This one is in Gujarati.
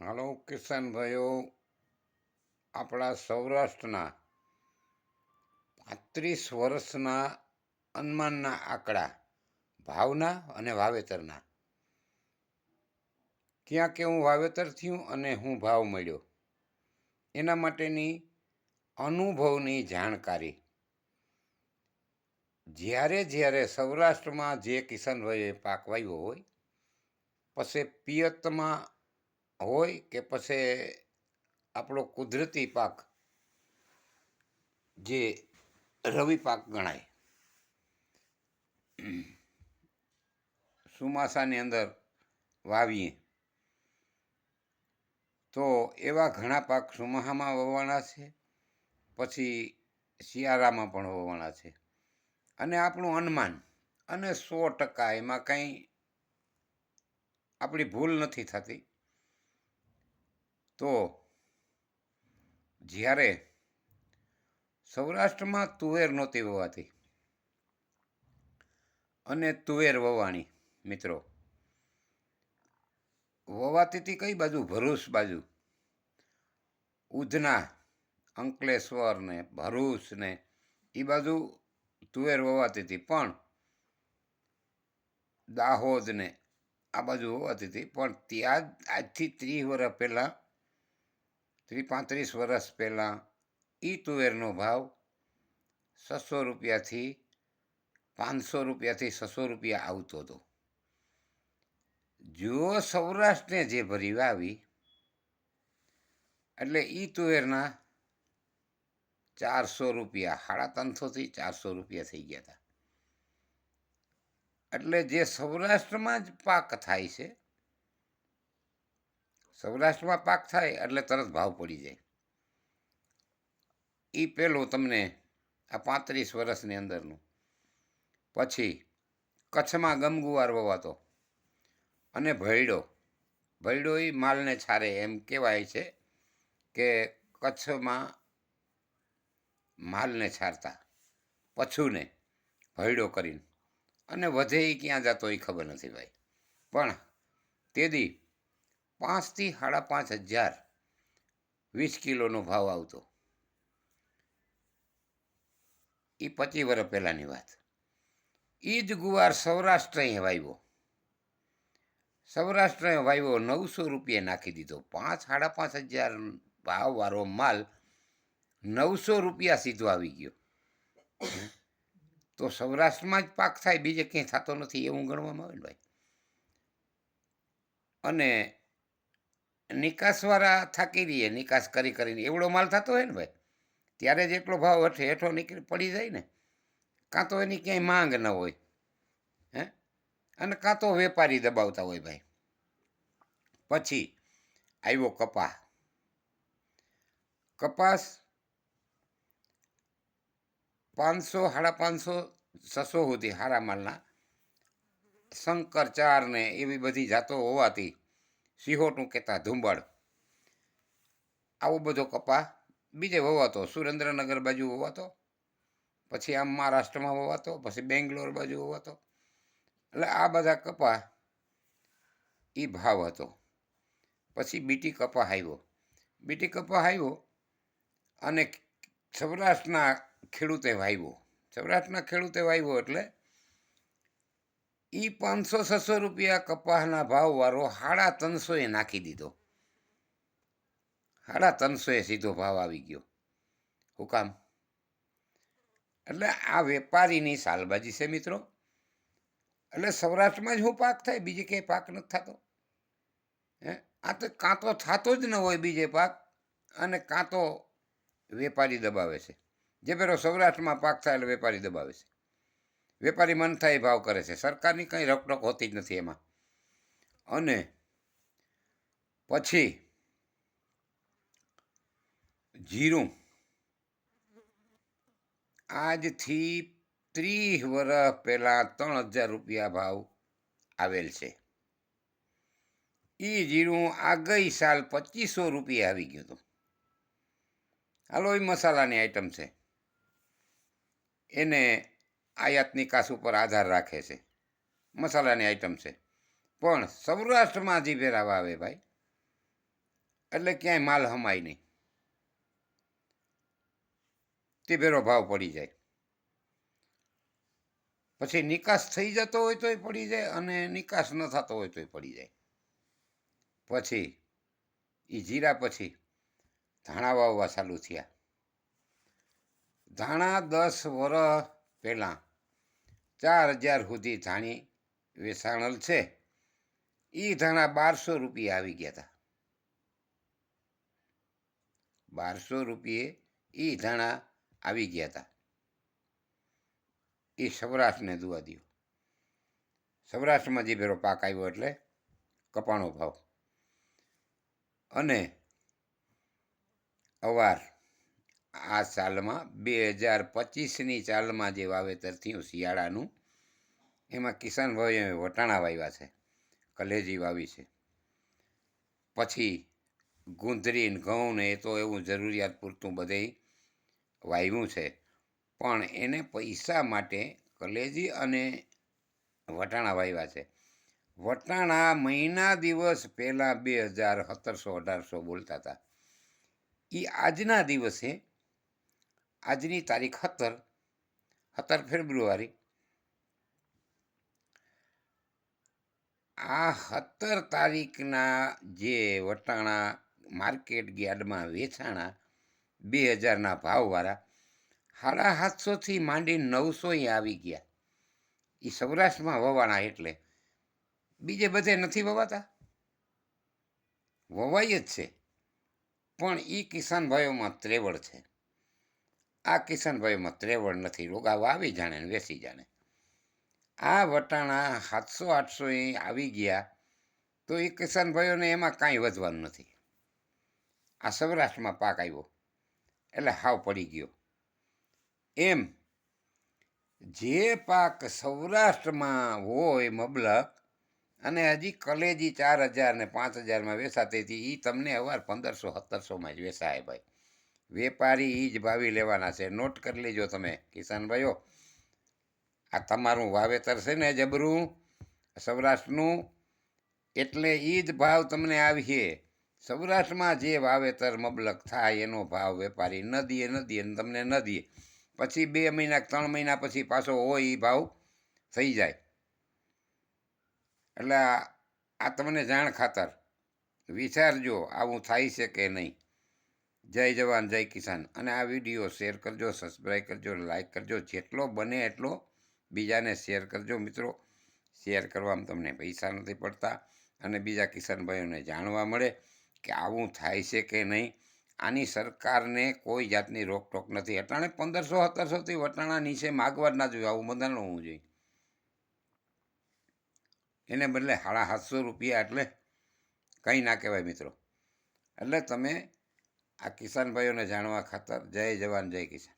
હાલો, કિશનભાઈઓ. આપણા સૌરાષ્ટ્રના પાંત્રીસ વર્ષના અનુમાનના આંકડા, ભાવના અને વાવેતરના. ક્યાં કેવું વાવેતર થયું અને હું ભાવ મળ્યો. એના માટેની અનુભવની જાણકારી. જ્યારે જ્યારે સૌરાષ્ટ્રમાં જે કિશનભાઈએ પાક વાવ્યો હોય, પછી પિયતમાં હોય કે પછી આપણો કુદરતી પાક જે રવિ પાક ગણાય. ચોમાસાની અંદર વાવીએ. તો એવા ઘણા પાક ચોમાસામાં વવાણા છે, પછી શિયાળામાં પણ વવાણા છે. અને આપણું અનુમાન, અને સો ટકા એમાં કંઈ આપણી ભૂલ નથી થતી. તો જ્યારે સૌરાષ્ટ્રમાં તુવેર નહોતી વવાતી અને તુવેર વવાણી, મિત્રો, વવાતી હતી કઈ બાજુ? ભરૂચ બાજુ. ઉધના, અંકલેશ્વર ને ભરૂચ ને એ બાજુ તુવેર વવાતી હતી. પણ દાહોદ ને આ બાજુ હોવાતી હતી. પણ ત્યાં આજથી ત્રીસ વર્ષ પહેલાં ત્રીસ પાંત્રીસ વર્ષ પહેલાં ઈ તુવેરનો ભાવ છસો રૂપિયાથી પાંચસો રૂપિયાથી છસો રૂપિયા આવતો હતો. જો સૌરાષ્ટ્રને જે ભરી આવી એટલે ઈ તુવેરના ચારસો રૂપિયા, સાડા ત્રણસોથી ચારસો રૂપિયા થઈ ગયા હતા. એટલે જે સૌરાષ્ટ્રમાં જ પાક થાય છે સૌરાષ્ટ્રમાં પાક થાય એટલે તરત ભાવ પડી જાય. એ પહેલું તમને આ પાંત્રીસ વર્ષની અંદરનું. પછી કચ્છમાં ગમગુવાર વવાતો અને ભૈડો ભૈડો એ માલને છારે એમ કહેવાય છે કે કચ્છમાં માલને છારતા પછુને ભૈડો કરીને. અને વધે એ ક્યાં જતો એ ખબર નથી ભાઈ. પણ તેદી પાંચથી સાડા પાંચ હજાર વીસ કિલોનો ભાવ આવતો. એ પચીસ વર્ષ પહેલાંની વાત. એ જ ગુવાર સૌરાષ્ટ્રએ વાવ્યો. સૌરાષ્ટ્રએ વાવ્યો નવસો રૂપિયા નાખી દીધો. પાંચ સાડા પાંચ હજાર ભાવવાળો માલ નવસો રૂપિયા સીધો આવી ગયો. તો સૌરાષ્ટ્રમાં જ પાક થાય, બીજે ક્યાંય થતો નથી એવું ગણવામાં આવે ને ભાઈ અને નિકાસવાળા થાકી રહીએ, નિકાસ કરી કરીને. એવડો માલ થતો હોય ને ભાઈ, ત્યારે જ એટલો ભાવ હેઠે હેઠો નીકળી પડી જાય ને. કાં તો એની ક્યાંય માંગ ન હોય, હે? અને કાં તો વેપારી દબાવતા હોય ભાઈ. પછી આવ્યો કપા કપાસ પાંચસો, સાડા પાંચસો, છસો સુધી હારા માલના. શંકર ચાર ને એવી બધી જાતો હોવાથી સિહોટું કહેતા ધુંબળ. આવો બધો કપા. બીજે વવાતો, સુરેન્દ્રનગર બાજુ વવાતો. પછી આમ મહારાષ્ટ્રમાં વવાતો, પછી બેંગ્લોર બાજુ વવાતો. એટલે આ બધા કપા એ ભાવ હતો. પછી બીટી કપા આવ્યો બીટી કપા આવ્યો અને સૌરાષ્ટ્રના ખેડૂતે વાવ્યો સૌરાષ્ટ્રના ખેડૂતે વાવ્યો એટલે એ પાંચસો, છસો રૂપિયા કપાસના ભાવવાળો સાડા ત્રણસોએ નાખી દીધો. સાડા ત્રણસોએ સીધો ભાવ આવી ગયો. હું કામ? એટલે આ વેપારીની સાલબાજી છે મિત્રો. એટલે સૌરાષ્ટ્રમાં જ હું પાક થાય, બીજે ક્યાંય પાક નથી થતો. હે? આ તો કાં તો થતો જ ન હોય બીજે પાક, અને કાં તો વેપારી દબાવે છે. જે પેલો સૌરાષ્ટ્રમાં પાક થાય એટલે વેપારી દબાવે છે. વેપારી મન થાય ભાવ કરે છે. સરકારની કંઈ રોકટોક હોતી જ નથી એમાં. અને પછી જીરું. આજથી ત્રીસ વર્ષ પહેલાં ત્રણ હજાર રૂપિયા ભાવ આવેલ છે. એ જીરું આ ગઈ સાલ પચીસો રૂપિયા આવી ગયું હતું. હાલો એ મસાલાની આઈટમ છે. એને આયાત નિકાસ ઉપર આધાર રાખે છે. મસાલાની આઇટમ છે. પણ સૌરાષ્ટ્રમાં હજી વેરાવા આવે ભાઈ, એટલે ક્યાંય માલ હમાય નહીં. તે ભેરો ભાવ પડી જાય. પછી નિકાસ થઈ જતો હોય તોય પડી જાય અને નિકાસ ન થતો હોય તોય પડી જાય. પછી એ જીરા પછી ધાણા વાવવા ચાલુ થયા. ધાણા દસ વર્ષ પહેલાં ચાર હજાર સુધી ધાણી વેચાણલ છે. એ ધાણા બારસો રૂપિયા આવી ગયા હતા બારસો રૂપિયે એ ધાણા આવી ગયા હતા એ સૌરાષ્ટ્રને દુવા દો સૌરાષ્ટ્રમાં જે ભેરો પાક આવ્યો એટલે કપાણો ભાવ. અને અવાર આ સાલમાં બે હજાર પચીસની ચાલમાં જે વાવેતર થયું શિયાળાનું, એમાં કિસાન ભાઈઓએ વટાણા વાવ્યા છે, કલેજી વાવી છે. પછી ગુંદરી ઘઉં ને એ તો એવું જરૂરિયાત પૂરતું બધે વાવ્યું છે, પણ એને પૈસા માટે કલેજી અને વટાણા વાવ્યા છે. વટાણા મહિના દિવસ પહેલાં બે હજાર સત્તરસો અઢારસો બોલતા હતા. એ આજના દિવસે આજની તારીખ સત્તર સત્તર ફેબ્રુઆરી. આ સત્તર તારીખના જે વટાણા માર્કેટ યાર્ડમાં વેચાણા બે હજારના ભાવવાળા સાડા સાતસોથી માંડી નવસો આવી ગયા. એ સૌરાષ્ટ્રમાં વવાણા એટલે બીજે બધે નથી વવાતા? વવાય જ છે. પણ એ કિસાન ભાઈઓમાં ત્રેવડ છે. આ કિશનભાઈમાં ત્રેવડ નથી, રોગાવા આવી જાણે ને વેસી જાણે. આ વટાણા સાતસો, આઠસો એ આવી ગયા તો એ કિશનભાઈઓને એમાં કાંઈ વધવાનું નથી. આ સૌરાષ્ટ્રમાં પાક આવ્યો, એટલે હાવ પડી ગયો. એમ જે પાક સૌરાષ્ટ્રમાં હોય મબલક અને હજી કલેજી ચાર હજાર ને પાંચ હજારમાં વેચાતી હતી એ તમને અવાર પંદરસો, સત્તરસોમાં જ વેચાય ભાઈ. વેપારી એ જ ભાવી લેવાના છે. નોટ કરી લેજો તમે કિસાનભાઈઓ આ તમારું વાવેતર છે ને જબરું, સૌરાષ્ટ્રનું, એટલે એ જ ભાવ તમને આવીએ સૌરાષ્ટ્રમાં જે વાવેતર મબલક થાય એનો ભાવ વેપારી ન દે ન દે તમને ન દે પછી બે મહિના ત્રણ મહિના પછી પાછો હોય એ ભાવ થઈ જાય. એટલે આ તમને જાણ ખાતર. વિચારજો, આવું થાય છે કે નહીં. જય જવાન, જય કિસાન. અને આ વીડિયો શેર કરજો સબસ્ક્રાઈબ કરજો લાઈક કરજો. જેટલો બને એટલો બીજાને શેર કરજો મિત્રો. શેર કરવામાં તમને પૈસા નથી પડતા અને બીજા કિસાનભાઈઓને જાણવા મળે કે આવું થાય છે કે નહીં. આની સરકારને કોઈ જાતની રોકટોક નથી. અટાણે પંદરસો સત્તરસોથી વટાણા નીચે માગવા જ ના જોઈએ. આવું બંધારણ હોવું જોઈએ. એને બદલે સાડા સાતસો રૂપિયા એટલે કંઈ ના કહેવાય મિત્રો. એટલે તમે આ કિસાન ભાઈઓને જાણવા ખાતર જય જવાન જય કિસાન.